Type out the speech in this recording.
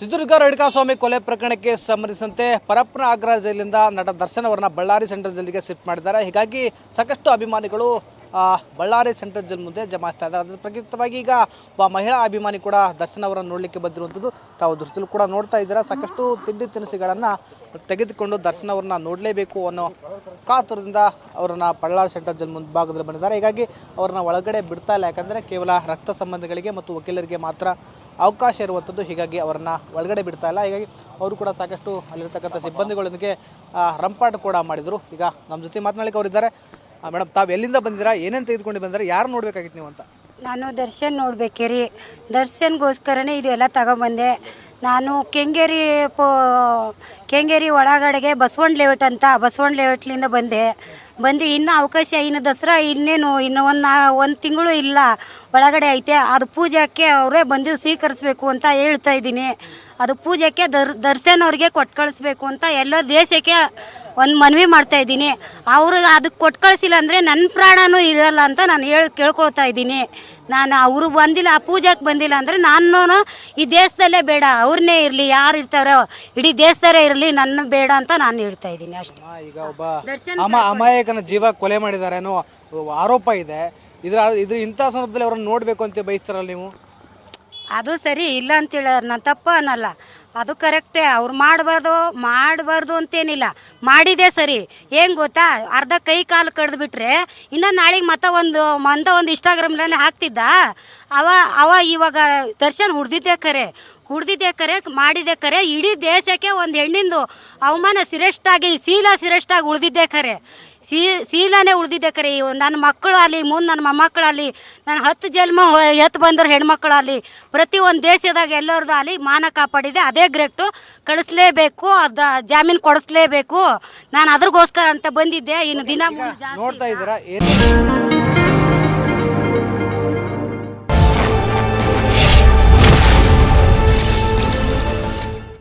ಚಿತ್ರದುರ್ಗ ರೇಣುಕಾಸ್ವಾಮಿ ಕೊಲೆ ಪ್ರಕರಣಕ್ಕೆ ಸಂಬಂಧಿಸಿದಂತೆ ಪರಪ್ಪನ ಆಗ್ರಹ ಜೈಲಿನಿಂದ ನಟ ದರ್ಶನ್ ಅವರನ್ನ ಬಳ್ಳಾರಿ ಸೆಂಟ್ರಲ್ ಜೈಲಿಗೆ ಶಿಫ್ಟ್ ಮಾಡಿದ್ದಾರೆ. ಹೀಗಾಗಿ ಸಾಕಷ್ಟು ಅಭಿಮಾನಿಗಳು ಬಳ್ಳಾರಿ ಸೆಂಟ್ರಲ್ ಜೈಲ್ ಮುಂದೆ ಜಮಾಯಿಸ್ತಾ ಇದ್ದಾರೆ. ಅದರ ಪ್ರಯುಕ್ತವಾಗಿ ಈಗ ಒಬ್ಬ ಮಹಿಳಾ ಅಭಿಮಾನಿ ಕೂಡ ದರ್ಶನ್ ಅವರನ್ನು ನೋಡಲಿಕ್ಕೆ ಬಂದಿರುವಂಥದ್ದು ತಾವು ದೃಷ್ಟಿಯಲ್ಲಿ ಕೂಡ ನೋಡ್ತಾ ಇದ್ದೀರಾ. ಸಾಕಷ್ಟು ತಿಂಡಿ ತಿನಿಸುಗಳನ್ನು ತೆಗೆದುಕೊಂಡು ದರ್ಶನ್ ಅವರನ್ನ ನೋಡಲೇಬೇಕು ಅನ್ನೋ ಕಾತುರದಿಂದ ಅವರನ್ನ ಬಳ್ಳಾರಿ ಸೆಂಟ್ರಲ್ ಜೈಲ್ ಮುಂಭಾಗದಲ್ಲಿ ಬಂದಿದ್ದಾರೆ. ಹೀಗಾಗಿ ಅವರನ್ನ ಒಳಗಡೆ ಬಿಡ್ತಾ ಇಲ್ಲ. ಯಾಕಂದರೆ ಕೇವಲ ರಕ್ತ ಸಂಬಂಧಗಳಿಗೆ ಮತ್ತು ವಕೀಲರಿಗೆ ಮಾತ್ರ ಅವಕಾಶ ಇರುವಂಥದ್ದು. ಹೀಗಾಗಿ ಅವರನ್ನು ಒಳಗಡೆ ಬಿಡ್ತಾ ಇಲ್ಲ. ಹೀಗಾಗಿ ಅವರು ಕೂಡ ಸಾಕಷ್ಟು ಅಲ್ಲಿರ್ತಕ್ಕಂಥ ಸಿಬ್ಬಂದಿಗಳೊಂದಿಗೆ ರಂಪಾಟ ಕೂಡ ಮಾಡಿದರು. ಈಗ ನಮ್ಮ ಜೊತೆ ಮಾತನಾಡಲಿಕ್ಕೆ ಅವರಿದ್ದಾರೆ. ಮೇಡಮ್, ತಾವು ಎಲ್ಲಿಂದ ಬಂದಿರಾ ಏನೇನು ತೆಗೆದುಕೊಂಡು ಬಂದಿರಾ ಯಾರು ನೋಡ್ಬೇಕಾಗಿತ್ತು ನೀವು ಅಂತ? ನಾನು ದರ್ಶನ್ ನೋಡ್ಬೇಕ್ರಿ ದರ್ಶನ್ಗೋಸ್ಕರನೇ ಇದೆಲ್ಲ ತಗೊಂಬಂದೆ. ನಾನು ಕೆಂಗೇರಿ ಪೋ ಕೆಂಗೇರಿ ಒಳಗಡೆಗೆ ಬಸವಣ್ಣ ಲೇಔಟ್ ಅಂತ ಬಸವಣ್ಣ ಲೇಔಟ್ಲಿಂದ ಬಂದೆ. ಬಂದು ಇನ್ನೂ ಅವಕಾಶ, ಇನ್ನು ದಸರಾ ಇನ್ನೇನು, ಇನ್ನು ಒಂದು ಒಂದು ತಿಂಗಳು ಇಲ್ಲ. ಒಳಗಡೆ ಐತೆ. ಅದು ಪೂಜಾಕ್ಕೆ ಅವರೇ ಬಂದು ಸ್ವೀಕರಿಸ್ಬೇಕು ಅಂತ ಹೇಳ್ತಾ ಇದ್ದೀನಿ. ಅದು ಪೂಜಾಕ್ಕೆ ದರ್, ದರ್ಶನ್ ಅವ್ರಿಗೆ ಕೊಟ್ಟು ಕಳಿಸ್ಬೇಕು ಅಂತ ಎಲ್ಲ ದೇಶಕ್ಕೆ ಒಂದು ಮನವಿ ಮಾಡ್ತಾ ಇದ್ದೀನಿ. ಅವ್ರಿಗೆ ಅದಕ್ಕೆ ಕೊಟ್ಟು ಕಳಿಸಿಲ್ಲ ಅಂದರೆ ನನ್ನ ಪ್ರಾಣನೂ ಇರಲ್ಲ ಅಂತ ನಾನು ಹೇಳಿ, ಕೇಳ್ಕೊಳ್ತಾ ಇದ್ದೀನಿ. ನಾನು ಅವರು ಬಂದಿಲ್ಲ, ಆ ಪೂಜೆಗೆ ಬಂದಿಲ್ಲ ಅಂದರೆ ನಾನು ಈ ದೇಶದಲ್ಲೇ ಬೇಡ. ಅವ್ರನ್ನೇ ಇರಲಿ, ಯಾರು ಇರ್ತಾರೋ, ಇಡೀ ದೇಶದವರೇ ಇರಲಿ. ನನ್ನ ಬೇಡ ಅಂತ ನಾನು ಹೇಳ್ತಾ ಇದ್ದೀನಿ ಅಷ್ಟೇ. ಈಗ ಒಬ್ಬ ದರ್ಶನ್ ಅಮ ಅಮಾಯಕನ ಜೀವ ಕೊಲೆ ಮಾಡಿದ್ದಾರೆ ಅನ್ನೋ ಆರೋಪ ಇದೆ. ಇದ್ರ ಇದ್ರ ಇಂಥ ಸಂದರ್ಭದಲ್ಲಿ ಅವ್ರನ್ನ ನೋಡ್ಬೇಕು ಅಂತ ಬಯಸ್ತಾರಲ್ಲ ನೀವು? ಅದು ಸರಿ ಇಲ್ಲ ಅಂತ ಹೇಳ ನಾನು ತಪ್ಪು ಅನ್ನಲ್ಲ. ಅದು ಕರೆಕ್ಟೇ, ಅವ್ರು ಮಾಡಬಾರ್ದು ಮಾಡಬಾರ್ದು ಅಂತೇನಿಲ್ಲ. ಮಾಡಿದೆ ಸರಿ. ಏನು ಗೊತ್ತಾ? ಅರ್ಧ ಕೈ ಕಾಲು ಕಡ್ದು ಬಿಟ್ರೆ ಇನ್ನು ನಾಳೆಗೆ ಮತ್ತೆ ಒಂದು, ಮಂದ ಒಂದು ಇನ್ಸ್ಟಾಗ್ರಾಮ್ನಲ್ಲಿ ಹಾಕ್ತಿದ್ದ. ಅವ ಅವ ಇವಾಗ ದರ್ಶನ್ ಹುಡ್ದಿದ್ದೆ ಕರೆ. ಹುಡ್ದಿದ್ದೆ ಕರೆ ಮಾಡಿದೆ ಕರೆ. ಇಡೀ ದೇಶಕ್ಕೆ ಒಂದು ಹೆಣ್ಣಿಂದು ಅವಮಾನ ಸಿರೆಷ್ಟಾಗಿ, ಶೀಲ ಸಿರೆಷ್ಟಾಗಿ ಉಳ್ದಿದ್ದೆ ಕರೆ. ಸೀ ಸೀಲಾನೇ ಉಳ್ದಿದ್ದೆ ಕರೆ. ಇವು ನನ್ನ ಮಕ್ಕಳು ಅಲ್ಲಿ ಮುಂದೆ ನನ್ನ ಮೊಮ್ಮಕ್ಕಳಲ್ಲಿ ನನ್ನ ಹತ್ತು ಜನ್ಮ ಎತ್ತು ಬಂದರು ಹೆಣ್ಮಕ್ಳಲ್ಲಿ ಪ್ರತಿ ಒಂದು ದೇಶದಾಗ ಎಲ್ಲರದ್ದು ಅಲ್ಲಿ ಮಾನ ಕಾಪಾಡಿದೆ. ಅದೇ ಗ್ರೇಟು ಕಳಿಸ್ಲೇಬೇಕು ಅದ ಜಾಮೀನು ಕೊಡಿಸ್ಲೇಬೇಕು. ನಾನು ಅದ್ರಗೋಸ್ಕರ ಅಂತ ಬಂದಿದ್ದೆ. ಇನ್ನು ದಿನ ನೋಡ್ತಾ ಇದ್ದೀರಾ?